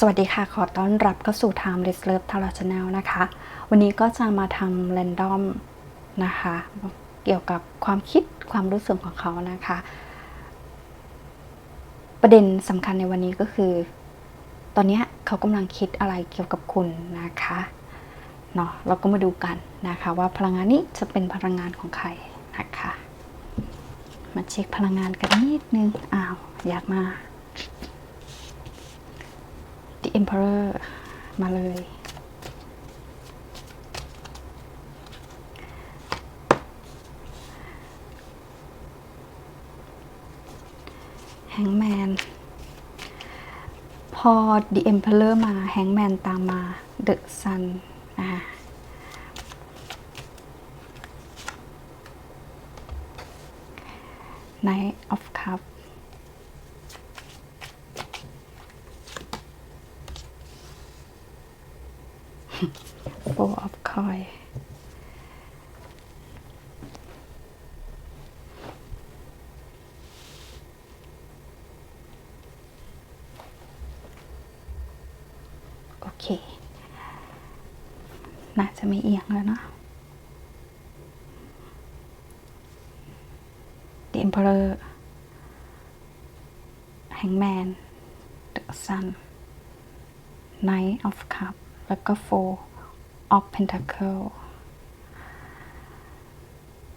สวัสดีค่ะ ขอต้อนรับเข้าสู่ Timeless Love t a r o t Channel นะคะ วันนี้ก็จะมาทำแรนดอมนะคะ เกี่ยวกับความคิดความรู้สึกของเขานะคะ ประเด็นสำคัญในวันนี้ก็คือ ตอนนี้เขากำลังคิดอะไรเกี่ยวกับคุณนะคะเนาะเราก็มาดูกันนะคะ ว่าพลังงานนี้จะเป็นพลังงานของใครนะคะ มาเช็คพลังงานกันนิดนึงอ้าวอยากมา The Emperor มาเลย แฮงแมน พอ The Emperor มา แฮงแมนตามมา The Sun อ่า Knight of Cups Four of Coin โอเค น่าจะไม่เอียงแล้วเนาะ The Emperor Hangman The Sun Knight of Cup แล้วก็ Four of Pentacle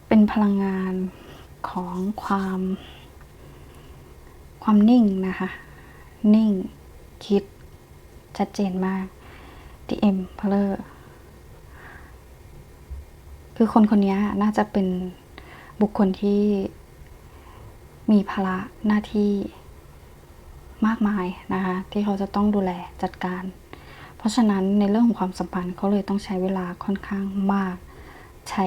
เป็นพลังงานของความความนิ่งนะคะ นิ่งคิด ชัดเจนมาก The Emperor คือคนคนนี้น่าจะเป็นบุคคลที่มีภาระหน้าที่มากมายนะคะ ที่เขาจะต้องดูแลจัดการ เพราะฉะนั้นในเรื่องของความสัมพันธ์เขาเลยต้องใช้เวลาค่อนข้างมาก ใช้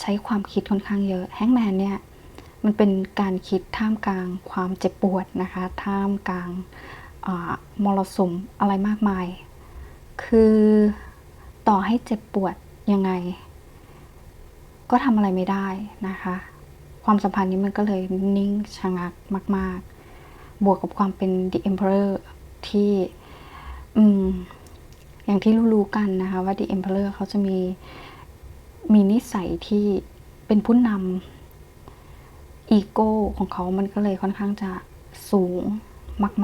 ใช้ความคิดค่อนข้างเยอะแฮงแมนเนี่ยมันเป็นการคิดท่ามกลางความเจ็บปวดนะคะ ท่ามกลางมรสุมอะไรมากมาย คือต่อให้เจ็บปวดยังไง ก็ทำอะไรไม่ได้นะคะ ความสัมพันธ์นี้มันก็เลยนิ่งชะงักมาก ๆ บวกกับความเป็น The Emperor ที่ อืม อย่างที่รู้ๆกันนะคะว่า The Emperor เขาจะมีมีนิสัยที่เป็นผู้นำอีโก้ของเขามันก็เลยค่อนข้างจะสูง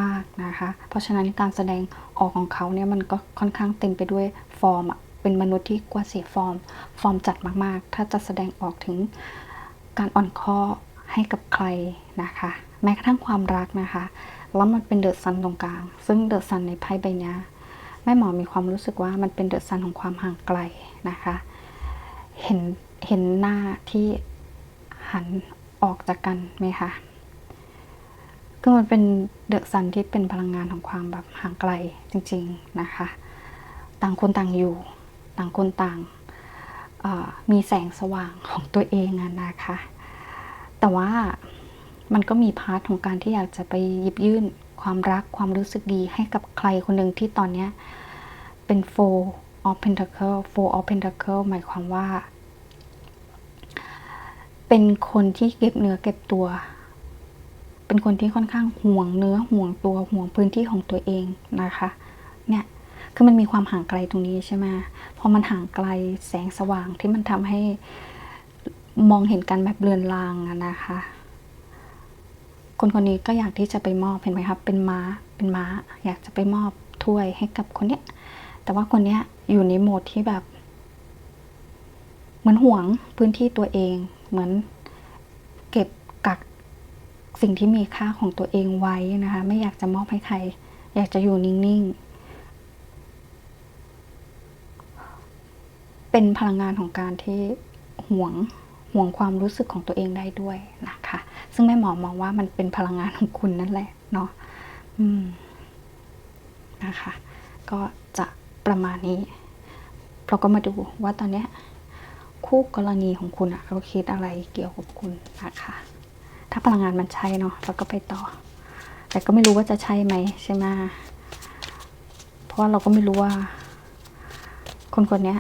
มาก ๆนะคะ เพราะฉะนั้นการแสดงออกของเขาเนี่ยมันก็ค่อนข้างเต็มไปด้วยฟอร์มอะเป็นมนุษย์ที่กว่าเสียฟอร์ม ฟอร์มจัดมากๆ ถ้าจะแสดงออกถึงการอ่อนข้อให้กับใครนะคะ แม้กระทั่งความรักนะคะ แล้วมันเป็นเดอะซันตรงกลาง ซึ่งเดอะซันในไพ่ใบนี้แม่หมอมีความรู้สึกว่ามันเป็นเดอะซันของความห่างไกลนะคะ เห็นเห็นหน้าที่หันออกจากกันไหมคะคือมันเป็นเดอะซันที่เป็นพลังงานของความแบบห่างไกลจริง ๆนะคะ ต่างคนต่างอยู่ ต่างคนต่างมีแสงสว่างของตัวเองนะคะ แต่ว่า มันก็มีพาร์ทของการที่อยากจะไปหยิบยื่น ความรักความรู้สึกดีให้กับใครคนหนึ่งที่ตอนนี้เป็น four of pentacle four of pentacle หมายความว่า เป็นคนที่เก็บเนื้อเก็บตัว เป็นคนที่ค่อนข้างห่วงเนื้อห่วงตัวห่วงพื้นที่ของตัวเองนะคะเนี่ยคือมันมีความห่างไกลตรงนี้ใช่ไหมพอมันห่างไกลแสงสว่างที่มันทำให้มองเห็นกันแบบเลือนลางนะคะ คนคนนี้ก็อยากที่จะไปมอบเห็นไหมครับ เป็นม้าเป็นม้า อยากจะไปมอบถ้วยให้กับคนเนี้ย แต่ว่าคนเนี้ยอยู่ในโหมดที่แบบ เหมือนห่วงพื้นที่ตัวเอง เหมือนเก็บกักสิ่งที่มีค่าของตัวเองไว้นะคะ ไม่อยากจะมอบให้ใคร อยากจะอยู่นิ่งๆ เป็นพลังงานของการที่ห่วงห่วงความรู้สึกของตัวเองได้ด้วยนะคะ ซึ่งแม่หมอมองว่ามันเป็นพลังงานของคุณนั่นแหละเนาะอืมนะคะ ก็จะประมาณนี้เราก็มาดูว่าตอนเนี้ยคู่กรณีของคุณอะเขาคิดอะไรเกี่ยวกับคุณนะคะถ้าพลังงานมันใช่เนาะเราก็ไปต่อ แต่ก็ไม่รู้ว่าจะใช่ไหมใช่ไหมเพราะว่าเราก็ไม่รู้ว่า คนคนนี้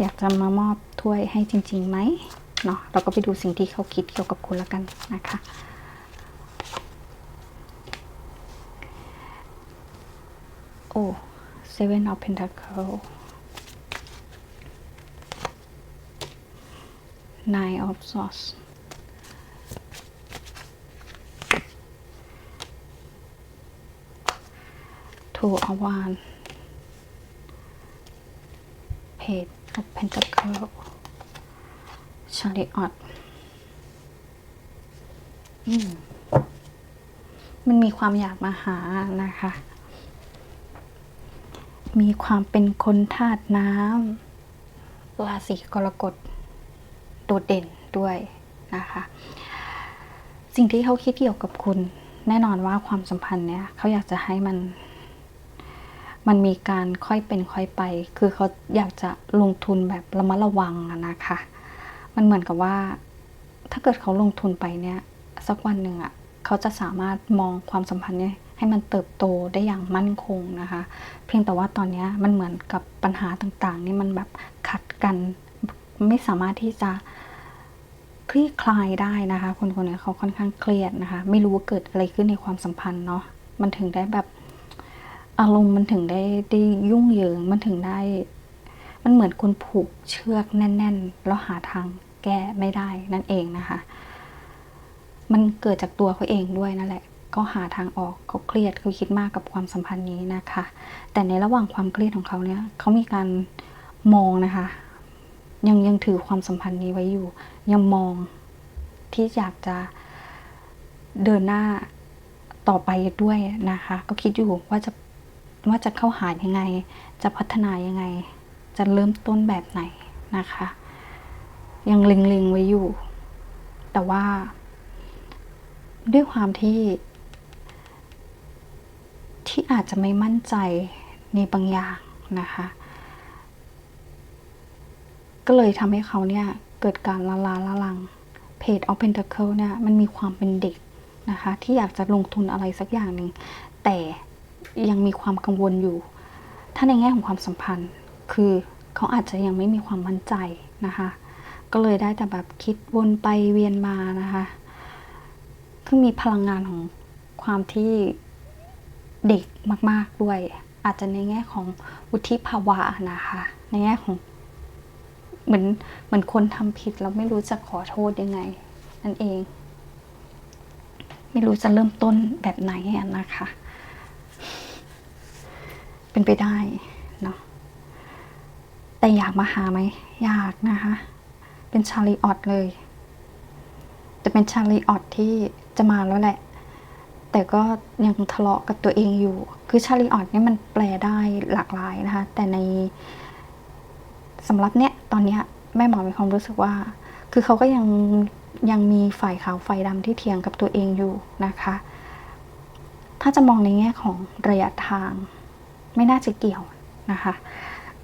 อยากจะมามอบถ้วยให้จริงๆไหม เนาะเราก็ไปดูสิ่งที่เขาคิดเกี่ยวกับคุณแล้วกันนะคะ โอ้ seven of pentacle nine of swords two of wands page of pentacle chariot อืมมันมีความอยากมาหานะคะ มีความเป็นคนธาตุน้ำราศีกรกฎโดดเด่นด้วยนะคะ สิ่งที่เขาคิดเกี่ยวกับคุณ แน่นอนว่าความสัมพันธ์เนี่ยเขาอยากจะให้มัน มันมีการค่อยเป็นค่อยไป คือเขาอยากจะลงทุนแบบระมัดระวังนะคะ มันเหมือนกับว่า ถ้าเกิดเขาลงทุนไปเนี่ย สักวันหนึ่งอะเขาจะสามารถมองความสัมพันธ์เนี่ยให้มันเติบโตได้อย่างมั่นคงนะคะ เพียงแต่ว่าตอนเนี้ยมันเหมือนกับปัญหาต่างๆ นี่มันแบบขัดกันไม่สามารถที่จะคลี่คลายได้นะคะ คนคนนี้เขาค่อนข้างเครียดนะคะ ไม่รู้ว่าเกิดอะไรขึ้นในความสัมพันธ์เนาะมันถึงได้แบบอารมณ์มันถึงได้ได้ยุ่งเหยิงมันถึงได้ มันเหมือนคุณผูกเชือกแน่น ๆ แล้วหาทางแก้ไม่ได้นั่นเองนะคะ มันเกิดจากตัวเขาเองด้วยนั่นแหละก็หาทางออกเขาเครียดเขาคิดมากกับความสัมพันธ์นี้นะคะ แต่ในระหว่างความเครียดของเขาเนี่ยเขามีการมองนะคะ ยังยังถือความสัมพันธ์นี้ไว้อยู่ ยังมองที่อยากจะเดินหน้าต่อไปด้วยนะคะ ก็คิดอยู่ว่าจะว่าจะเข้าหายังไง จะพัฒนายังไง จะเริ่มต้นแบบไหนนะคะ ยังเล็งๆไว้อยู่ แต่ว่า ด้วยความที่ ที่อาจจะไม่มั่นใจในบางอย่างนะคะ ก็เลยทำให้เขาเนี่ย เกิดการละลาละลังเพจ of Pentacle เนี่ยมันมีความเป็นเด็กนะคะ ที่อยากจะลงทุนอะไรสักอย่างหนึ่งแต่ยังมีความกังวลอยู่ ถ้าในแง่ของความสัมพันธ์ คือเขาอาจจะยังไม่มีความมั่นใจนะคะ ก็เลยได้แต่แบบคิดวนไปเวียนมานะคะคือมีพลังงานของความที่เด็กมาก ๆ ด้วย อาจจะในแง่ของวุฒิภาวะนะคะ ในแง่ของเหมือนเหมือนคนทำผิดแล้วไม่รู้จะขอโทษยังไง นั่นเอง ไม่รู้จะเริ่มต้นแบบไหนนะคะ เป็นไปได้ แต่อยากมาหาไหมอยากนะคะ เป็นชาลีออตเลยแต่เป็นชาลีออตที่จะมาแล้วแหละ แต่ก็ยังทะเลาะกับตัวเองอยู่ คือชาลีออตเนี่ยมันแปลได้หลากหลายนะคะ แต่ในสำหรับเนี้ยตอนเนี้ยแม่หมอมีความรู้สึกว่า คือเขาก็ยังยังมีฝ่ายขาวฝ่ายดำที่เถียงกับตัวเองอยู่นะคะ ถ้าจะมองในแง่ของระยะทาง ไม่น่าจะเกี่ยวนะคะ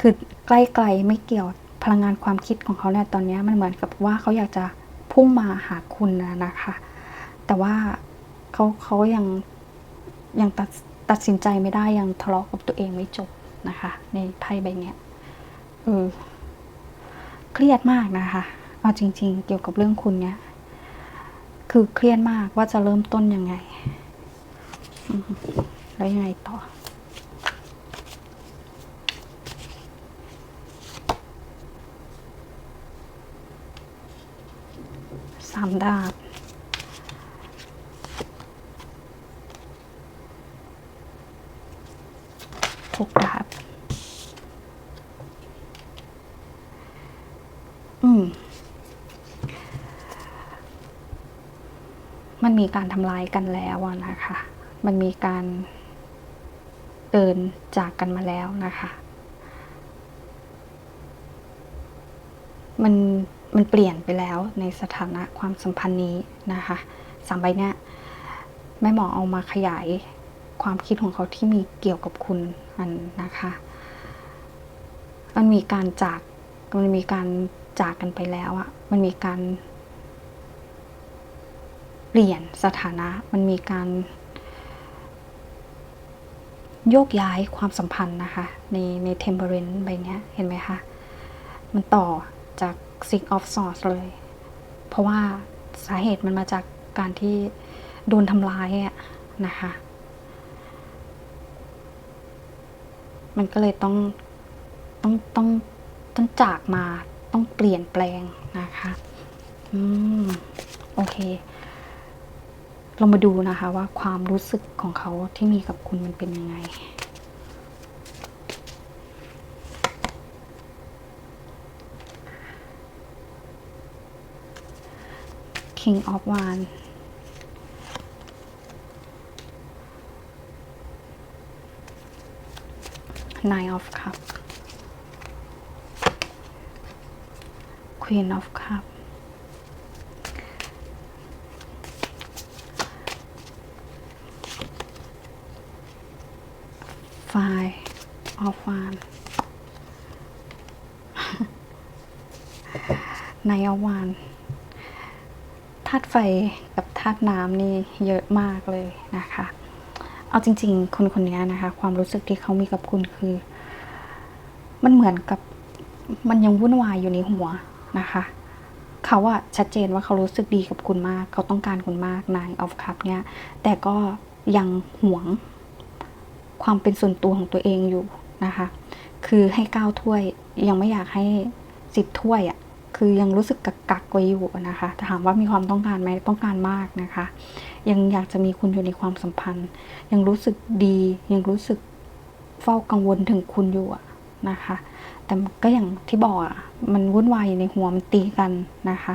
คือใกล้ๆไม่เกี่ยวพลังงานความคิดของเขาเนี่ยตอนนี้มันเหมือนกับว่าเขาอยากจะพุ่งมาหาคุณนะคะ แต่ว่าเขาเขายังยังตัดตัดสินใจไม่ได้ยังทะเลาะกับตัวเองไม่จบนะคะ ในไพ่ใบเนี้ยเออเครียดมากนะคะเอาจริง ๆ เกี่ยวกับเรื่องคุณเนี้ยคือเครียดมากว่าจะเริ่มต้นยังไง แล้วยังไงต่อ สามดาบหกดาบ อืม มันมีการทำลายกันแล้วนะคะ มันมีการเดินจากกันมาแล้วนะคะ มัน มันเปลี่ยนไปแล้วในสถานะความสัมพันธ์นี้นะคะสามใบเนี้ยแม่หมอเอามาขยายความคิดของเขาที่มีเกี่ยวกับคุณมันนะคะมันมีการจากมันมีการจากกันไปแล้วอะมันมีการ เปลี่ยนสถานะ มันมีการ โยกย้ายความสัมพันธ์นะคะ ในใน temperance ใบเนี้ยเห็นไหมคะ มันต่อจาก six of swords เลย เพราะว่าสาเหตุมันมาจากการที่โดนทำร้ายอะนะคะ มันก็เลยต้องต้องต้องต้องจากมาต้องเปลี่ยนแปลงนะคะอืมโอเค เรามาดูนะคะว่าความรู้สึกของเขาที่มีกับคุณมันเป็นยังไง King of Wands Nine of Cup Queen of Cup Five of Wands Nine of Wands ธาตุไฟกับธาตุน้ำนี่เยอะมากเลยนะคะ เอาจริง ๆ คนคนนี้นะคะ ความรู้สึกที่เขามีกับคุณคือ มันเหมือนกับมันยังวุ่นวายอยู่ในหัวนะคะเขาอะชัดเจนว่าเขารู้สึกดีกับคุณมาก เขาต้องการคุณมากนายออฟคัพเนี่ยแต่ก็ยังหวงความเป็นส่วนตัวของตัวเองอยู่นะคะ คือให้เก้าถ้วยยังไม่อยากให้สิบถ้วยอะ คือยังรู้สึกกักกักไว้อยู่นะคะถามว่ามีความต้องการไหมต้องการมากนะคะ ยังอยากจะมีคุณอยู่ในความสัมพันธ์ ยังรู้สึกดี ยังรู้สึกเฝ้ากังวลถึงคุณอยู่นะคะ แต่ก็อย่างที่บอกอะมันวุ่นวายอยู่ในหัวมันตีกันนะคะ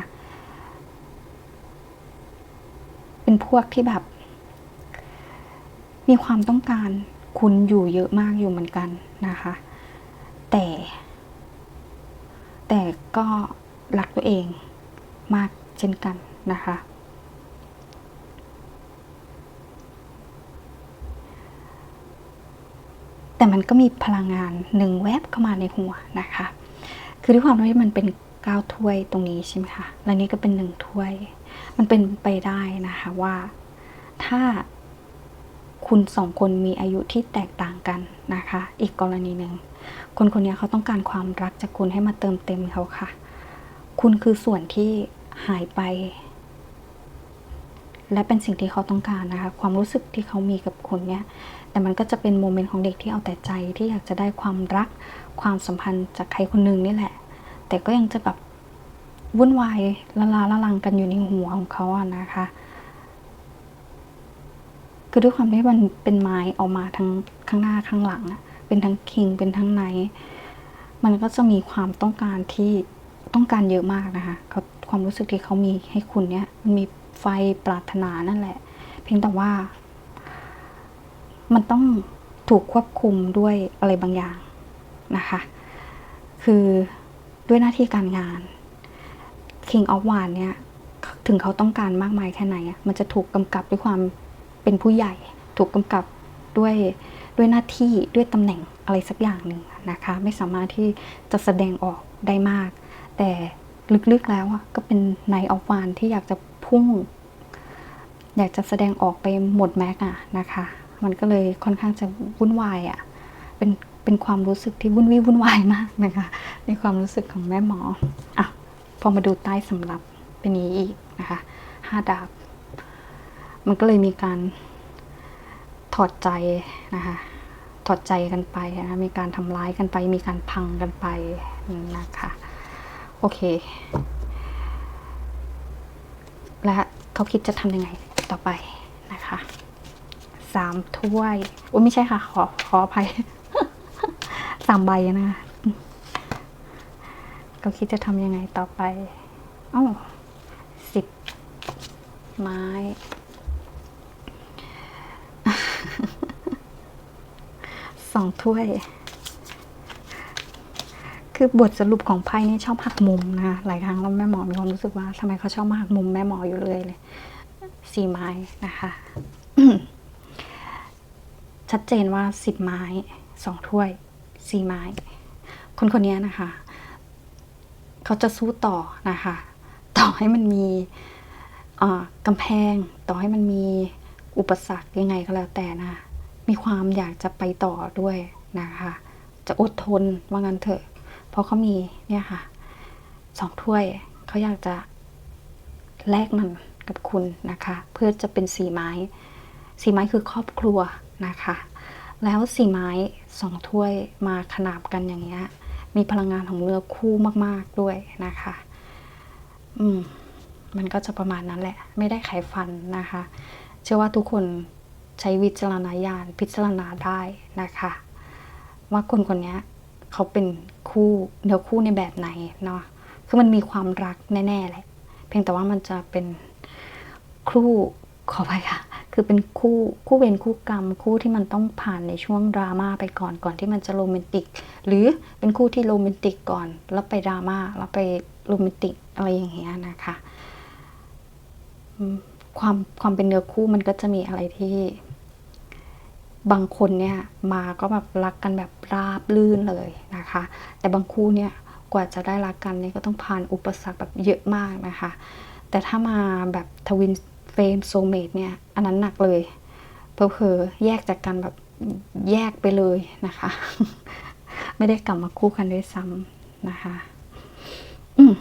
เป็นพวกที่แบบ มีความต้องการคุณอยู่เยอะมากอยู่เหมือนกันนะคะ แต่แต่ก็ รักตัวเองมากเช่นกันนะคะ แต่มันก็มีพลังงานหนึ่งแวบเข้ามาในหัวนะคะ คือด้วยความที่มันเป็นเก้าถ้วยตรงนี้ใช่ไหมคะและนี่ก็เป็นหนึ่งถ้วย มันเป็นไปได้นะคะว่าถ้าคุณสองคนมีอายุที่แตกต่างกันนะคะ อีกกรณีหนึ่งคนคนนี้เขาต้องการความรักจากคุณให้มาเติมเต็มเขาค่ะ คุณคือส่วนที่หายไป และเป็นสิ่งที่เขาต้องการนะคะ ความรู้สึกที่เขามีกับคุณเนี่ย แต่มันก็จะเป็นโมเมนต์ของเด็กที่เอาแต่ใจที่อยากจะได้ความรัก ความสัมพันธ์จากใครคนหนึ่งนี่แหละ แต่ก็ยังจะแบบวุ่นวายละลาละลังกันอยู่ในหัวของเขาอะนะคะ คือด้วยความที่มันเป็นไม้ออกมาทั้งข้างหน้าข้างหลัง เป็นทั้งคิงเป็นทั้งไนมันก็จะมีความต้องการที่ ต้องการเยอะมากนะคะเขาความรู้สึกที่เขามีให้คุณเนี่ยมันมีไฟปรารถนานั่นแหละ เพียงแต่ว่า มันต้องถูกควบคุมด้วยอะไรบางอย่างนะคะ คือด้วยหน้าที่การงาน King of w a n เนี่ยถึงเขาต้องการมากมายแค่ไหน มันจะถูกกำกับด้วยความเป็นผู้ใหญ่ ถูกกำกับด้วยด้วยหน้าที่ด้วยตำแหน่งอะไรสักอย่างหนึ่งนะคะ ไม่สามารถที่จะแสดงออกได้มาก แต่ลึกๆแล้วอะก็เป็นในออฟวานที่อยากจะพุ่ง อยากจะแสดงออกไปหมดแม็กอะนะคะ มันก็เลยค่อนข้างจะวุ่นวายอะเป็นเป็นความรู้สึกที่วุ่นวี่วุ่นวายมากนะคะในความรู้สึกของแม่หมออะพอมาดูใต้สำรับเป็นนี้อีกนะคะห้าดาบ มันก็เลยมีการถอดใจนะคะถอดใจกันไปนะมีการทำร้ายกันไป มีการพังกันไปนะคะ โอเค และเขาคิดจะทำยังไงต่อไปนะคะสามถ้วยโอ้ยไม่ใช่ค่ะ ขอขออภัยสามใบนะคะเขาคิดจะทำยังไงต่อไปอ้าวสิบไม้สองถ้วย คือบทสรุปของไพ่นี่ชอบหักมุมนะคะหลายครั้งแล้วแม่หมอมีความรู้สึกว่าทำไมเขาชอบมาหักมุมแม่หมออยู่เลยเลยสี่ไม้นะคะชัดเจนว่าสิบไม้สองถ้วยสี่ไม้ คนคนนี้นะคะ เขาจะสู้ต่อนะคะ ต่อให้มันมีอ่ากำแพง ต่อให้มันมีอุปสรรคยังไงก็แล้วแต่นะ มีความอยากจะไปต่อด้วยนะคะ จะอดทนว่างั้นเถอะ เพราะเขามีเนี่ยค่ะสองถ้วยเขาอยากจะแลกมันกับคุณนะคะ เพื่อจะเป็นสีไม้ สีไม้คือครอบครัวนะคะ แล้วสี่ไม้สองถ้วยมาขนาบกันอย่างเงี้ยมีพลังงานของเรือคู่มาก ๆด้วยนะคะ อืม มันก็จะประมาณนั้นแหละ ไม่ได้ไขฟันนะคะ เชื่อว่าทุกคนใช้วิจารณญาณพิจารณาได้นะคะ ว่าคนคนเนี้ยเขาเป็น คู่เนื้อคู่ในแบบไหนเนาะคือมันมีความรักแน่ๆแหละเพียงแต่ว่ามันจะเป็นคู่ขอไปค่ะ คือเป็นคู่คู่เวรคู่กรรม คู่ที่มันต้องผ่านในช่วงดราม่าไปก่อนก่อนที่มันจะโรแมนติก หรือเป็นคู่ที่โรแมนติกก่อน แล้วไปดราม่าแล้วไปโรแมนติกอะไรอย่างเงี้ยนะคะความความเป็นเนื้อคู่มันก็จะมีอะไรที่ บางคนเนี่ยมาก็แบบรักกันแบบราบลื่นเลยนะคะ แต่บางคู่เนี่ยกว่าจะได้รักกันเนี่ยก็ต้องผ่านอุปสรรคแบบเยอะมากนะคะ แต่ถ้ามาแบบทวินเฟรมโซเมตเนี่ยอันนั้นหนักเลยเพอเพอแยกจากกันแบบแยกไปเลยนะคะ ไม่ได้กลับมาคู่กันด้วยซ้ำนะคะอืม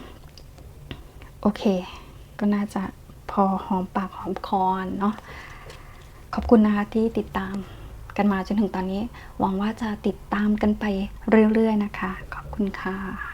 โอเค ก็น่าจะพอหอมปากหอมคอเนาะขอบคุณนะคะที่ติดตาม กันมาจนถึงตอนนี้ หวังว่าจะติดตามกันไปเรื่อยๆนะคะ ขอบคุณค่ะ